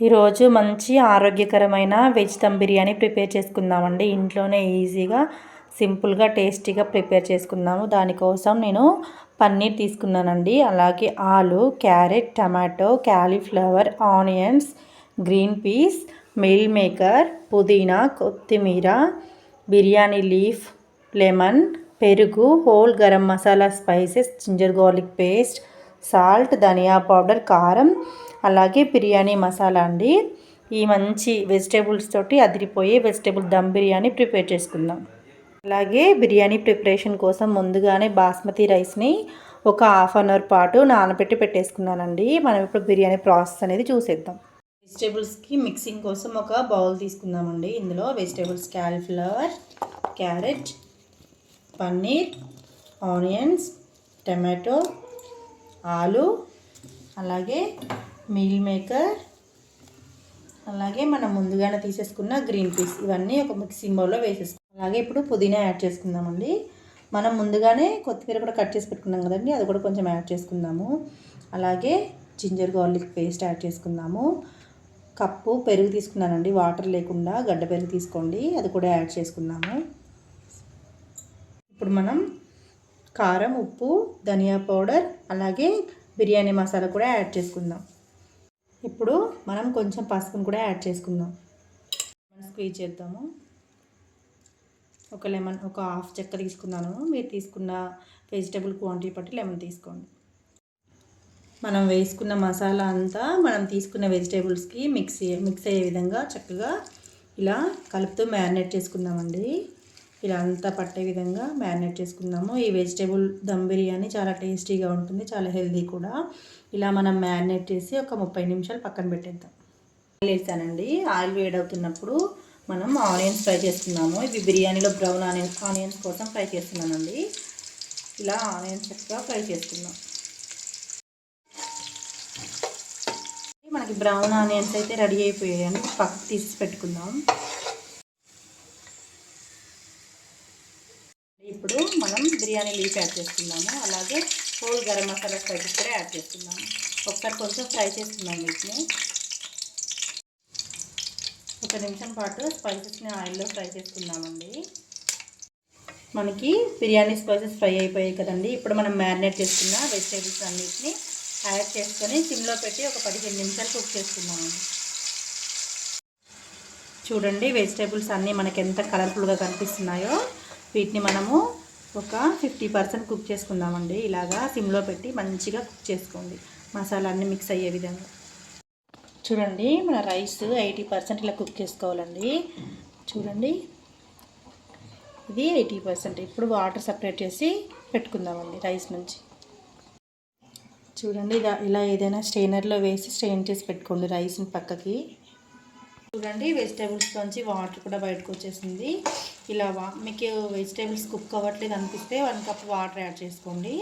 ఈరోజు మంచి ఆరోగ్యకరమైన వెజ్ దమ్ బిర్యానీ ప్రిపేర్ చేసుకుందామండి. ఇంట్లోనే ఈజీగా సింపుల్గా టేస్టీగా ప్రిపేర్ చేసుకుందాము. దానికోసం నేను పన్నీర్ తీసుకున్నానండి. అలాగే ఆలు carrot tomato cauliflower onions green peas meal maker పుదీనా కొత్తిమీర బిర్యానీ లీఫ్ లెమన్ పెరుగు whole garam masala spices ginger garlic paste salt ధనియా పౌడర్ కారం అలాగే బిర్యానీ మసాలా అండి. ఈ మంచి వెజిటేబుల్స్ తోటి అదిరిపోయే వెజిటేబుల్ దమ్ బిర్యానీ ప్రిపేర్ చేసుకుందాం. అలాగే బిర్యానీ ప్రిపరేషన్ కోసం ముందుగానే బాస్మతి రైస్ని ఒక హాఫ్ అన్ అవర్ పాటు నానబెట్టి పెట్టేసుకున్నానండి. మనం ఇప్పుడు బిర్యానీ ప్రాసెస్ అనేది చూసేద్దాం. వెజిటేబుల్స్కి మిక్సింగ్ కోసం ఒక బౌల్ తీసుకుందామండి. ఇందులో vegetables cauliflower carrot paneer onions tomato ఆలు అలాగే మీల్ మేకర్ అలాగే మనం ముందుగానే తీసేసుకున్న గ్రీన్ పీస్ ఇవన్నీ ఒక మిక్సింగ్ బౌల్లో వేసేసుకున్నాం అలాగే ఇప్పుడు పుదీనా యాడ్ చేసుకుందామండి. మనం ముందుగానే కొత్తిమీర కూడా కట్ చేసి పెట్టుకున్నాం కదండి అది కూడా కొంచెం యాడ్ చేసుకుందాము. అలాగే జింజర్ గార్లిక్ పేస్ట్ యాడ్ చేసుకుందాము. కప్పు పెరుగు తీసుకున్నానండి వాటర్ లేకుండా గడ్డ పెరుగు తీసుకోండి అది కూడా యాడ్ చేసుకుందాము. ఇప్పుడు మనం కారం ఉప్పు ధనియా పౌడర్ అలాగే బిర్యానీ మసాలా కూడా యాడ్ చేసుకుందాం. ఇప్పుడు మనం కొంచెం పసుపును కూడా యాడ్ చేసుకుందాం. స్క్వీజ్ చేద్దాము. ఒక లెమన్ ఒక హాఫ్ చెక్క తీసుకున్నాను. మీరు తీసుకున్న వెజిటబుల్ క్వాంటిటీ బట్టి లెమన్ తీసుకోండి. మనం వేసుకున్న మసాలా అంతా మనం తీసుకున్న వెజిటేబుల్స్కి మిక్స్ మిక్స్ అయ్యే విధంగా చక్కగా ఇలా కలుపుతూ మ్యారినేట్ చేసుకుందామండి. ఇలా అంతా పట్టే విధంగా మ్యారినేట్ చేసుకుందాము. ఈ వెజిటేబుల్ దమ్ బిర్యానీ చాలా టేస్టీగా ఉంటుంది చాలా హెల్దీ కూడా. ఇలా మనం మ్యారినేట్ చేసి ఒక ముప్పై నిమిషాలు పక్కన పెట్టేద్దాం. ఆయిల్ వేసానండి ఆయిల్ వేడవుతున్నప్పుడు మనం ఆనియన్స్ ఫ్రై చేస్తున్నాము ఇవి బిర్యానీలో బ్రౌన్ ఆనియన్స్ ఆనియన్స్ కోసం ఫ్రై చేస్తున్నానండి. ఇలా ఆనియన్స్ చక్కగా ఫ్రై చేస్తున్నాం మనకి బ్రౌన్ ఆనియన్స్ అయితే రెడీ అయిపోయాయని పక్కకు తీసి పెట్టుకుందాం ఇప్పుడు మనం బిర్యానీ లీఫ్ యాడ్ చేస్తున్నాము అలాగే హోల్ గరం మసాలా స్పైసెస్ కూడా యాడ్ చేస్తున్నాము ఒకసారి కొంచెం ఫ్రై చేస్తున్నాం వీటిని. ఒక నిమిషం పాటు స్పైసెస్ని ఆయిల్లో ఫ్రై చేస్తున్నామండి మనకి బిర్యానీ స్పైసెస్ ఫ్రై అయిపోయాయి కదండి. ఇప్పుడు మనం మ్యారినేట్ చేసుకున్న వెజిటేబుల్స్ అన్నిటిని యాడ్ చేసుకొని సిమ్లో పెట్టి ఒక పదిహేను నిమిషాలు కుక్ చేసుకున్నామండి చూడండి వెజిటేబుల్స్ అన్నీ మనకి ఎంత కలర్ఫుల్గా కనిపిస్తున్నాయో. వీటిని మనము ఒక ఫిఫ్టీ పర్సెంట్ కుక్ చేసుకుందామండి. ఇలాగా సిమ్లో పెట్టి మంచిగా కుక్ చేసుకోండి. మసాలా అన్నీ మిక్స్ అయ్యే విధంగా. చూడండి మన రైస్ ఎయిటీ పర్సెంట్ ఇలా కుక్ చేసుకోవాలండి. చూడండి ఇది ఎయిటీ పర్సెంట్. ఇప్పుడు వాటర్ సపరేట్ చేసి పెట్టుకుందామండి రైస్ నుంచి. చూడండి ఇలా ఇలా ఏదైనా స్ట్రెయినర్లో వేసి స్ట్రెయిన్ చేసి పెట్టుకోండి రైస్ని పక్కకి. చూడండి వెజిటేబుల్స్ నుంచి వాటర్ కూడా బయటకు వచ్చేసింది. ఇలా మీకు వెజిటేబుల్స్ కుక్ అవ్వట్లేదు అనిపిస్తే వన్ కప్ వాటర్ యాడ్ చేసుకోండి.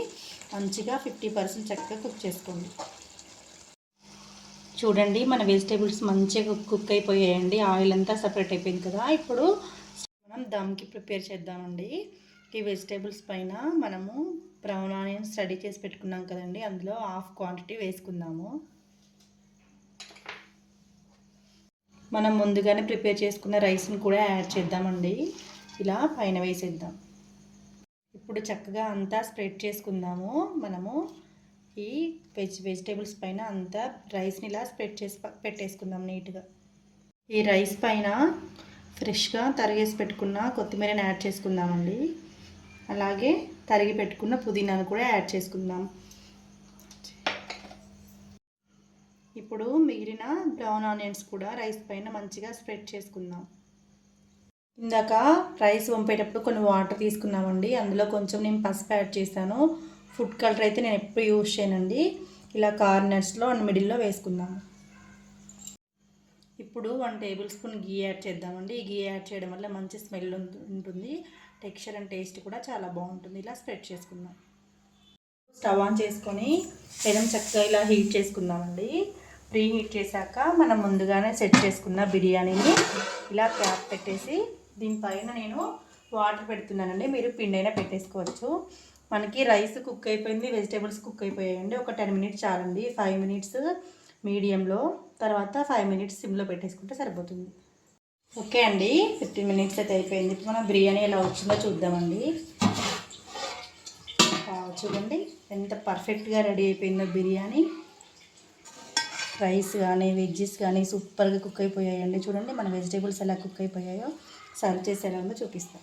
మంచిగా ఫిఫ్టీ పర్సెంట్ చక్కగా కుక్ చేసుకోండి. చూడండి మన వెజిటేబుల్స్ మంచిగా కుక్ అయిపోయాయండి. ఆయిల్ అంతా సపరేట్ అయిపోయింది కదా. ఇప్పుడు మనం దమ్కి ప్రిపేర్ చేద్దామండి. ఈ వెజిటేబుల్స్ పైన మనము బ్రౌన్ ఆనియన్స్ రెడీ చేసి పెట్టుకున్నాం కదండి. అందులో హాఫ్ క్వాంటిటీ వేసుకుందాము. మనం ముందుగానే ప్రిపేర్ చేసుకున్న రైస్ని కూడా యాడ్ చేద్దామండి. ఇలా పైన వేసేద్దాం. ఇప్పుడు చక్కగా అంతా స్ప్రెడ్ చేసుకుందాము. మనము ఈ వెజ్ వెజిటేబుల్స్ పైన అంతా రైస్ని ఇలా స్ప్రెడ్ చేసి పెట్టేసుకుందాం నీట్గా. ఈ రైస్ పైన ఫ్రెష్గా తరిగేసి పెట్టుకున్న కొత్తిమీరని యాడ్ చేసుకుందామండి. అలాగే తరిగి పెట్టుకున్న పుదీనాను కూడా యాడ్ చేసుకుందాం. ఇప్పుడు మిగిలిన బ్రౌన్ ఆనియన్స్ కూడా రైస్ పైన మంచిగా స్ప్రెడ్ చేసుకుందాం. ఇందాక రైస్ వంపేటప్పుడు కొన్ని వాటర్ తీసుకున్నామండి. అందులో కొంచెం నేను పసుపు యాడ్ చేశాను. ఫుడ్ కలర్ అయితే నేను ఎప్పుడు యూజ్ చేయనండి. ఇలా కార్నర్స్లో అండ్ మిడిల్లో వేసుకుందాము ఇప్పుడు వన్ టేబుల్ స్పూన్ గీ యాడ్ చేద్దామండి. గీ యాడ్ చేయడం వల్ల మంచి స్మెల్ ఉంటుంది. టెక్స్చర్ అండ్ టేస్ట్ కూడా చాలా బాగుంటుంది. ఇలా స్ప్రెడ్ చేసుకుందాం. స్టవ్ ఆన్ చేసుకొని పెనం చక్కగా ఇలా హీట్ చేసుకుందామండి. ప్రీహీట్ చేశాక మనం ముందుగానే సెట్ చేసుకున్న బిర్యానీని ఇలా క్యాప్ పెట్టేసి దీనిపైన నేను వాటర్ పెడుతున్నానండి. మీరు పిండి అయినా పెట్టేసుకోవచ్చు. మనకి రైస్ కుక్ అయిపోయింది వెజిటేబుల్స్ కుక్ అయిపోయాయండి. ఒక టెన్ మినిట్స్ చాలండి. ఫైవ్ మినిట్స్ మీడియంలో తర్వాత ఫైవ్ మినిట్స్ సిమ్లో పెట్టేసుకుంటే సరిపోతుంది. ఓకే అండి. ఫిఫ్టీన్ మినిట్స్ అయితే అయిపోయింది. ఇప్పుడు మనం బిర్యానీ ఎలా వచ్చిందో చూద్దామండి. చూడండి. ఎంత పర్ఫెక్ట్గా రెడీ అయిపోయిందో బిర్యానీ. రైస్ కానీ వెజ్జెస్ కానీ సూపర్గా కుక్ అయిపోయాయండి. చూడండి మన వెజిటేబుల్స్ ఎలా కుక్ అయిపోయాయో సర్వ్ చేసి ఎలా ఉందో చూపిస్తాం.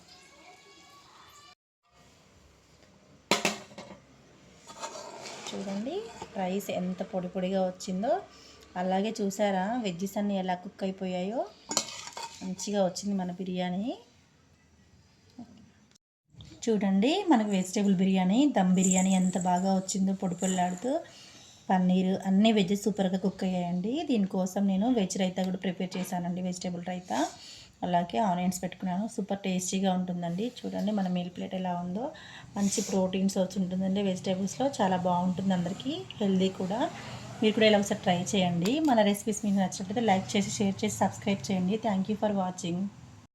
చూడండి రైస్ ఎంత పొడి పొడిగా వచ్చిందో. అలాగే చూసారా వెజ్జెస్ అన్నీ ఎలా కుక్ అయిపోయాయో. మంచిగా వచ్చింది మన బిర్యానీ. చూడండి మనకు వెజిటేబుల్ బిర్యానీ దమ్ బిర్యానీ ఎంత బాగా వచ్చిందో పొడి పొడిలాడుతూ పన్నీర్ అన్నీ వెజ్ సూపర్గా కుక్ అయ్యాయండి. దీనికోసం నేను వెజ్ రైతా కూడా ప్రిపేర్ చేశానండి వెజిటేబుల్ రైతా. అలాగే ఆనియన్స్ పెట్టుకున్నాను. సూపర్ టేస్టీగా ఉంటుందండి. చూడండి మన మీల్ ప్లేట్ ఎలా ఉందో. మంచి ప్రోటీన్స్ వచ్చి ఉంటుందండి వెజిటేబుల్స్లో. చాలా బాగుంటుంది అందరికీ. హెల్దీ కూడా. మీరు కూడా ఇలా ఒకసారి ట్రై చేయండి. మన రెసిపీస్ మీకు నచ్చినట్లయితే లైక్ చేసి షేర్ చేసి సబ్స్క్రైబ్ చేయండి. Thank you for watching.